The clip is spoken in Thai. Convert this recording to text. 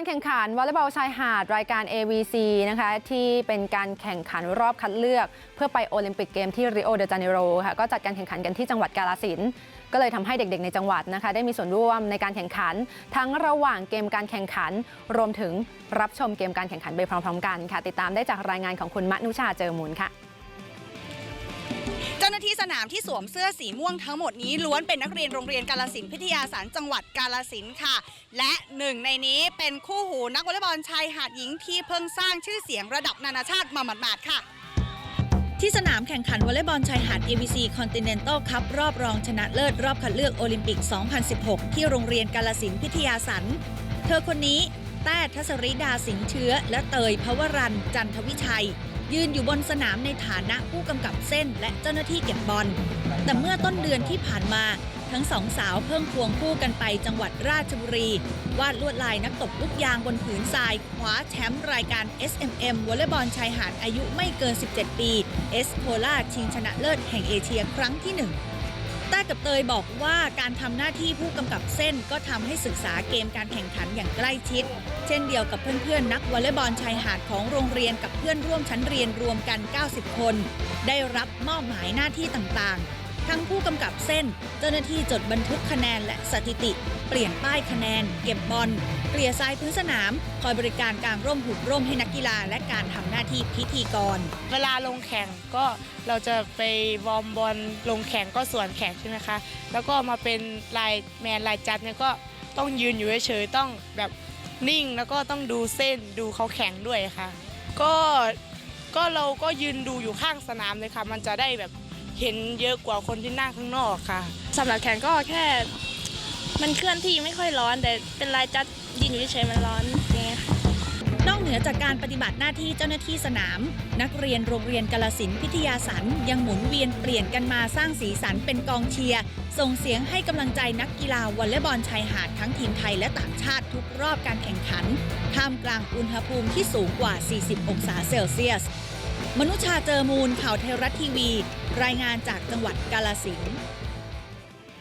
การแข่งขันวอลเลย์บอลชายหาดรายการ AVC นะคะที่เป็นการแข่งขันรอบคัดเลือก เพื่อไปโอลิมปิกเกมที่ริโอเดจาเนโรค่ะก็จัดการแข่งขันกันที่จังหวัดกาลสินก็เลยทำให้เด็กๆในจังหวัดนะคะ ได้มีส่วนร่วมในการแข่งขัน ทั้งระหว่างเกมการแข่งขัน รวมถึงรับชมเกมการแข่งขันไปพร้อมๆ กันค่ะ ติดตามได้จากรายงานของคุณมนุชาเจอมูลค่ะ จ้าหน้าที่สนามที่สวมเสื้อสีม่วงทั้งหมดนี้ล้วนเป็นนักเรียนโรงเรียนกาลสินพิทยาสารจังหวัดกาลสินค่ะ และหนึ่งในนี้เป็นคู่หูนักวอลเลย์บอลชายหาดหญิงที่เพิ่งสร้างชื่อเสียงระดับนานาชาติมาหมาดๆค่ะที่สนามแข่งขันวอลเลย์บอลชายหาด ABC Continental Cup รอบรองชนะเลิศรอบคัดเลือกโอลิมปิก 2016 ที่โรงเรียนกาลสินพิทยาสัน เธอคนนี้ แต้ทัศริดาสิงเชื้อ และเตยพวรันจันทวิชัย ยืนอยู่บนสนามในฐานะผู้กำกับเส้นและเจ้าหน้าที่เก็บบอล แต่เมื่อต้นเดือนที่ผ่านมาทั้งสองสาวเพิ่งควงคู่กันไปจังหวัดราชบุรี วาดลวดลายนักตบลูกยางบนผืนทรายคว้าแชมป์รายการ SMM วอลเลย์บอลชายหาดอายุไม่เกิน 17 ปี เอสโคลาชิงชนะเลิศแห่งเอเชียครั้งที่ 1 ต้ากับเตยบอกว่าการทำหน้าที่ผู้กำกับเส้นก็ทำให้ศึกษาเกมการแข่งขันอย่างใกล้ชิด เช่นเดียวกับเพื่อนๆ นักวอลเลย์บอลชายหาดของโรงเรียนกับเพื่อนร่วมชั้นเรียนรวมกัน 90 คน ได้รับมอบหมายหน้าที่ต่างๆ ทั้งผู้กำกับเส้น เจ้าหน้าที่จดบันทึกคะแนนและสถิติ เปลี่ยนป้ายคะแนน เก็บบอลเกลี่ยทรายพื้นสนาม คอยบริการการร่มหุบร่มให้นักกีฬา และการทำหน้าที่พิธีกร เวลาลงแข่งก็เราจะไปวอร์มบอลลงแข่งก็ส่วนแข่งใช่ไหมคะ แล้วก็มาเป็นลายแมนลายจัดเนี่ยก็ต้องยืนอยู่เฉยๆต้องแบบนิ่งแล้วก็ต้องดูเส้นดูเขาแข่งด้วยค่ะ ก็ก็เราก็ยืนดูอยู่ข้างสนามเลยค่ะ มันจะได้แบบ เห็นเยอะกว่าคนที่นั่งข้างนอกค่ะสำหรับแขนก็แค่ มันเคลื่อนที่ไม่ค่อยร้อน แต่เป็นลายจัดยืนอยู่เฉยๆมันร้อนอย่างเงี้ยค่ะนอกเหนือจากการปฏิบัติหน้าที่เจ้าหน้าที่สนาม นักเรียนโรงเรียนกาลสินพิทยาสันยังหมุนเวียนเปลี่ยนกันมาสร้างสีสันเป็นกองเชียร์ส่งเสียงให้กำลังใจนักกีฬาวอลเลย์บอลชายหาดทั้งทีมไทยและต่างชาติทุกรอบการแข่งขันท่ามกลางอุณหภูมิที่สูงกว่า 40 องศาเซลเซียส มนุชาเจอมูลข่าวไทยรัฐทีวี รายงานจากจังหวัดกาลสินธุ์